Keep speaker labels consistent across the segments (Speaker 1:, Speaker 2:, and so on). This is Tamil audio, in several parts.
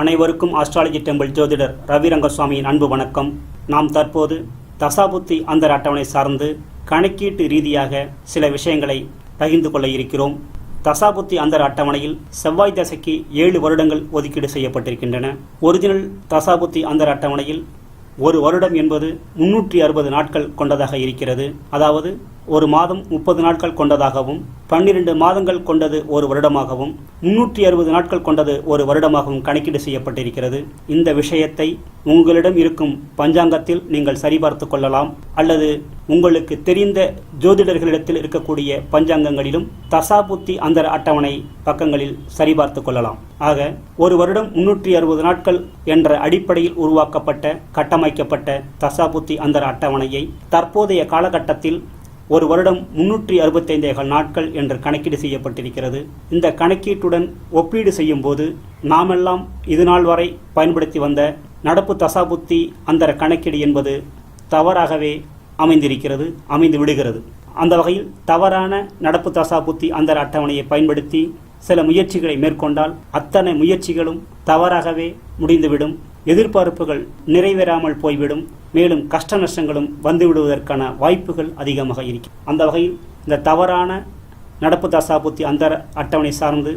Speaker 1: அனைவருக்கும் ஆஸ்ட்ராலஜி டெம்பிள் ஜோதிடர் ரவி ரங்கசுவாமியின் அன்பு வணக்கம். நாம் தற்போது தசாபுத்தி அந்தர் அட்டவணை சார்ந்து கணக்கீட்டு ரீதியாக சில விஷயங்களை பகிர்ந்து கொள்ள இருக்கிறோம். தசாபுத்தி அந்தர் அட்டவணையில் செவ்வாய் தசைக்கு ஏழு வருடங்கள் ஒதுக்கீடு செய்யப்பட்டிருக்கின்றன. ஒரிஜினல் தசாபுத்தி அந்தர் அட்டவணையில் ஒரு வருடம் என்பது முன்னூற்றி அறுபது நாட்கள் கொண்டதாக இருக்கிறது. அதாவது ஒரு மாதம் முப்பது நாட்கள் கொண்டதாகவும் பன்னிரண்டு மாதங்கள் கொண்டது ஒரு வருடமாகவும் முன்னூற்றி அறுபது நாட்கள் கொண்டது ஒரு வருடமாகவும் கணக்கீடு செய்யப்பட்டிருக்கிறது. இந்த விஷயத்தை உங்களிடம் இருக்கும் பஞ்சாங்கத்தில் நீங்கள் சரிபார்த்து கொள்ளலாம். அல்லது உங்களுக்கு தெரிந்த ஜோதிடர்களிடத்தில் இருக்கக்கூடிய பஞ்சாங்கங்களிலும் தசாபுத்தி அந்தர அட்டவணை பக்கங்களில் சரிபார்த்து கொள்ளலாம். ஆக ஒரு வருடம் முன்னூற்றி அறுபது நாட்கள் என்ற அடிப்படையில் உருவாக்கப்பட்ட கட்டமைக்கப்பட்ட தசாபுத்தி அந்தர அட்டவணையை தற்போதைய காலகட்டத்தில் ஒரு வருடம் முன்னூற்றி அறுபத்தைந்தேகால் நாட்கள் என்று கணக்கீடு செய்யப்பட்டிருக்கிறது. இந்த கணக்கீட்டுடன் ஒப்பீடு செய்யும்போது நாமெல்லாம் இதுநாள் வரை பயன்படுத்தி வந்த நடப்பு தசாபுத்தி அந்தர கணக்கீடு என்பது தவறாகவே அமைந்திருக்கிறது அமைந்து விடுகிறது. அந்த வகையில் தவறான நடப்பு தசாபுத்தி அந்தர அட்டவணையை பயன்படுத்தி சில முயற்சிகளை மேற்கொண்டால் அத்தனை முயற்சிகளும் தவறாகவே முடிந்துவிடும். எதிர்பார்ப்புகள் நிறைவேறாமல் போய்விடும். மேலும் கஷ்ட நஷ்டங்களும் வந்துவிடுவதற்கான வாய்ப்புகள் அதிகமாக இருக்கும் அந்த வகையில் இந்த தவறான நடப்பு தசாபுத்தி அந்தர அட்டவணை சார்ந்து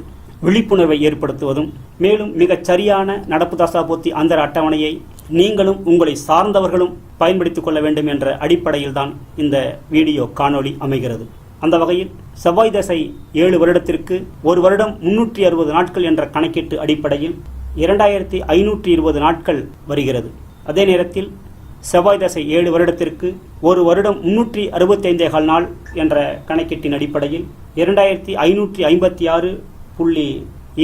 Speaker 1: விழிப்புணர்வை ஏற்படுத்துவதும் மேலும் மிகச் சரியான நடப்பு தசாபுத்தி அந்தர அட்டவணையை நீங்களும் உங்களை சார்ந்தவர்களும் பயன்படுத்திக் கொள்ள வேண்டும் என்ற அடிப்படையில் தான் இந்த வீடியோ காணொளி அமைகிறது. அந்த வகையில் செவ்வாய் தசை ஏழு வருடத்திற்கு ஒரு வருடம் முன்னூற்றி அறுபது நாட்கள் என்ற கணக்கீட்டு அடிப்படையில் இரண்டாயிரத்தி ஐநூற்றி இருபது நாட்கள் வருகிறது. அதே நேரத்தில் செவ்வாய் தசை ஏழு வருடத்திற்கு ஒரு வருடம் முன்னூற்றி அறுபத்தைந்தேகால் நாள் என்ற கணக்கீட்டின் அடிப்படையில் இரண்டாயிரத்தி ஐநூற்றி ஐம்பத்தி ஆறு புள்ளி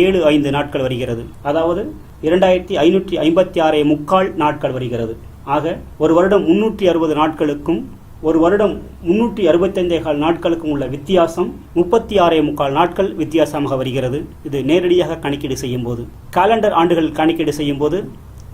Speaker 1: ஏழு ஐந்து நாட்கள் வருகிறது. அதாவது இரண்டாயிரத்தி ஐநூற்றி ஐம்பத்தி ஆறே முக்கால் நாட்கள் வருகிறது. ஆக ஒரு வருடம் முன்னூற்றி அறுபது நாட்களுக்கும் ஒரு வருடம் முன்னூற்றி அறுபத்தைந்தே கால் நாட்களுக்கும் உள்ள வித்தியாசம் முப்பத்தி ஆறே முக்கால் நாட்கள் வித்தியாசமாக வருகிறது. இது நேரடியாக கணக்கீடு செய்யும் போது காலண்டர் ஆண்டுகள் கணக்கீடு செய்யும் போது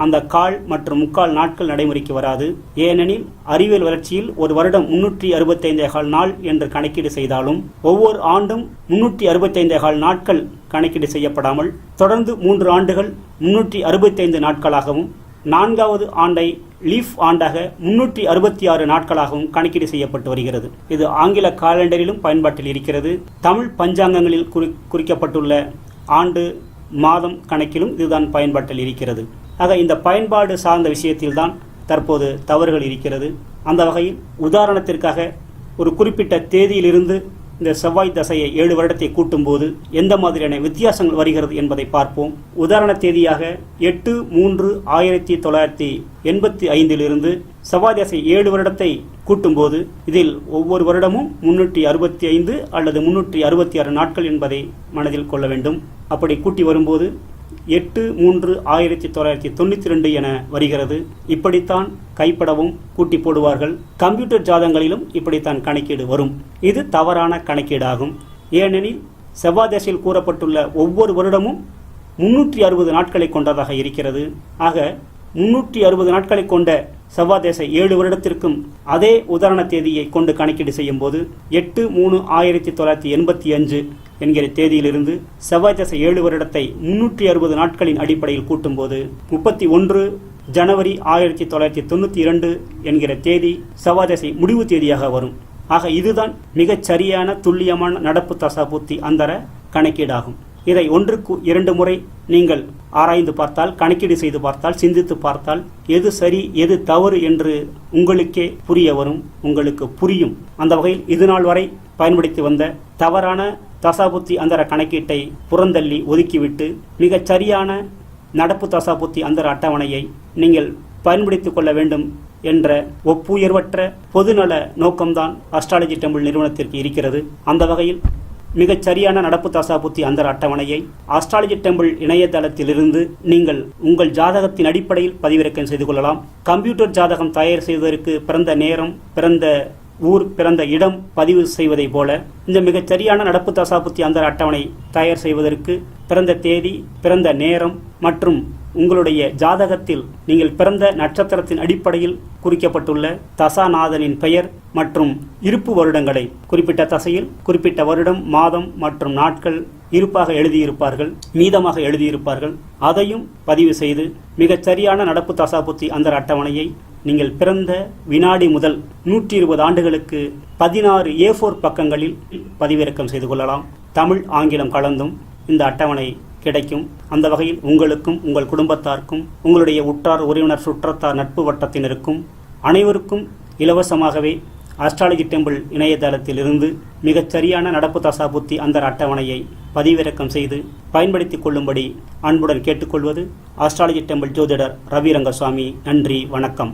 Speaker 1: அந்த கால் மற்றும் முக்கால் நாட்கள் நடைமுறைக்கு வராது. ஏனெனில் அறிவியல் வளர்ச்சியில் ஒரு வருடம் முன்னூற்றி அறுபத்தைந்தே கால் நாள் என்று கணக்கீடு செய்தாலும் ஒவ்வொரு ஆண்டும் முன்னூற்றி அறுபத்தைந்தே கால் நாட்கள் கணக்கீடு செய்யப்படாமல் தொடர்ந்து மூன்று ஆண்டுகள் முன்னூற்றி அறுபத்தைந்து நாட்களாகவும் நான்காவது ஆண்டை லீஃப் ஆண்டாக முன்னூற்றி அறுபத்தி ஆறு நாட்களாகவும் கணக்கீடு செய்யப்பட்டு வருகிறது. இது ஆங்கில காலண்டரிலும் பயன்பாட்டில் இருக்கிறது. தமிழ் பஞ்சாங்கங்களில் குறி குறிக்கப்பட்டுள்ள ஆண்டு மாதம் கணக்கிலும் இதுதான் பயன்பாட்டில் இருக்கிறது. ஆக இந்த பயன்பாடு சார்ந்த விஷயத்தில்தான் தற்போது தவறுகள் இருக்கிறது. அந்த வகையில் உதாரணத்திற்காக ஒரு குறிப்பிட்ட தேதியிலிருந்து இந்த செவ்வாய் தசையை ஏழு வருடத்தை கூட்டும்போது எந்த மாதிரியான வித்தியாசங்கள் வருகிறது என்பதை பார்ப்போம். உதாரண தேதியாக எட்டு மூன்று ஆயிரத்தி தொள்ளாயிரத்தி எண்பத்தி ஐந்திலிருந்து செவ்வாய் தசை ஏழு வருடத்தை கூட்டும்போது இதில் ஒவ்வொரு வருடமும் முன்னூற்றி அறுபத்தி ஐந்து அல்லது முன்னூற்றி அறுபத்தி ஆறு நாட்கள் என்பதை மனதில் கொள்ள வேண்டும். அப்படி கூட்டி வரும்போது எட்டு மூன்று ஆயிரத்தி தொள்ளாயிரத்தி தொண்ணூற்றி ரெண்டு என வருகிறது. இப்படித்தான் கைப்படவும் கூட்டி போடுவார்கள். கம்ப்யூட்டர் ஜாதங்களிலும் இப்படித்தான் கணக்கீடு வரும். இது தவறான கணக்கீடாகும். ஏனெனில் செவ்வாதேசில் கூறப்பட்டுள்ள ஒவ்வொரு வருடமும் முன்னூற்றி அறுபது நாட்களை கொண்டதாக இருக்கிறது. ஆக முன்னூற்றி அறுபது நாட்களை கொண்ட செவ்வாதேச ஏழு வருடத்திற்கும் அதே உதாரண தேதியை கொண்டு கணக்கீடு செய்யும் போது எட்டு மூணு ஆயிரத்தி தொள்ளாயிரத்தி எண்பத்தி அஞ்சு என்கிற தேதியிலிருந்து செவ்வாய் தசை ஏழு வருடத்தை முன்னூற்றி அறுபது நாட்களின் அடிப்படையில் கூட்டும்போது முப்பத்தி ஒன்று ஜனவரி ஆயிரத்தி தொள்ளாயிரத்தி தொண்ணூற்றி இரண்டு என்கிற தேதி செவ்வாய் தசை முடிவு தேதியாக வரும். ஆக இதுதான் மிகச் சரியான துல்லியமான நடப்பு தசாபூர்த்தி அந்தர கணக்கீடாகும். இதை ஒன்றுக்கு இரண்டு முறை நீங்கள் ஆராய்ந்து பார்த்தால் கணக்கீடு செய்து பார்த்தால் சிந்தித்து பார்த்தால் எது சரி எது தவறு என்று உங்களுக்கே புரிய வரும் உங்களுக்கு புரியும். அந்த வகையில் இதுநாள் வரை பயன்படுத்தி வந்த தவறான தசாபுத்தி அந்தர கணக்கீட்டை புறந்தள்ளி ஒதுக்கிவிட்டு மிகச் சரியான நடப்பு தசாபுத்தி அந்தர அட்டவணையை நீங்கள் பயன்படுத்திக் கொள்ள வேண்டும் என்ற ஒப்புயர்வற்ற பொதுநல நோக்கம்தான் அஸ்ட்ராலஜி டெம்பிள் நிறுவனத்திற்கு இருக்கிறது. அந்த வகையில் மிகச் சரியான நடப்பு தசாபுத்தி அந்தர அட்டவணையை ஆஸ்ட்ராலஜி டெம்பிள் இணையதளத்திலிருந்து நீங்கள் உங்கள் ஜாதகத்தின் அடிப்படையில் பதிவிறக்கம் செய்து கொள்ளலாம். கம்ப்யூட்டர் ஜாதகம் தயார் செய்வதற்கு பிறந்த நேரம் பிறந்த ஊர் பிறந்த இடம் பதிவு செய்வதைப் போல இந்த மிகச் சரியான நடப்பு தசாபுத்தி அந்தர அட்டவணை தயார் செய்வதற்கு பிறந்த தேதி பிறந்த நேரம் மற்றும் உங்களுடைய ஜாதகத்தில் நீங்கள் பிறந்த நட்சத்திரத்தின் அடிப்படையில் குறிக்கப்பட்டுள்ள தசாநாதனின் பெயர் மற்றும் இருப்பு வருடங்களை குறிப்பிட்ட தசையில் குறிப்பிட்ட வருடம் மாதம் மற்றும் நாட்கள் இருப்பாக எழுதியிருப்பார்கள் மீதமாக எழுதியிருப்பார்கள். அதையும் பதிவு செய்து மிகச் சரியான நடப்பு தசாபுத்தி அந்த அட்டவணையை நீங்கள் பிறந்த வினாடி முதல் நூற்றி இருபது ஆண்டுகளுக்கு பதினாறு ஏ ஃபோர் பக்கங்களில் பதிவிறக்கம் செய்து கொள்ளலாம். தமிழ் ஆங்கிலம் கலந்தும் இந்த அட்டவணை கிடைக்கும். அந்த வகையில் உங்களுக்கும் உங்கள் குடும்பத்தாருக்கும் உங்களுடைய உற்றார் உறவினர் சுற்றத்தார் நட்பு வட்டத்தினருக்கும் அனைவருக்கும் இலவசமாகவே அஸ்ட்ராலஜி டெம்பிள் இணையதளத்தில் இருந்து நடப்பு தசாபுத்தி அந்த அட்டவணையை பதிவிறக்கம் செய்து பயன்படுத்திக் கொள்ளும்படி அன்புடன் கேட்டுக்கொள்வது அஸ்ட்ராலஜி டெம்பிள் ஜோதிடர் ரவி ரங்கசுவாமி நன்றி வணக்கம்.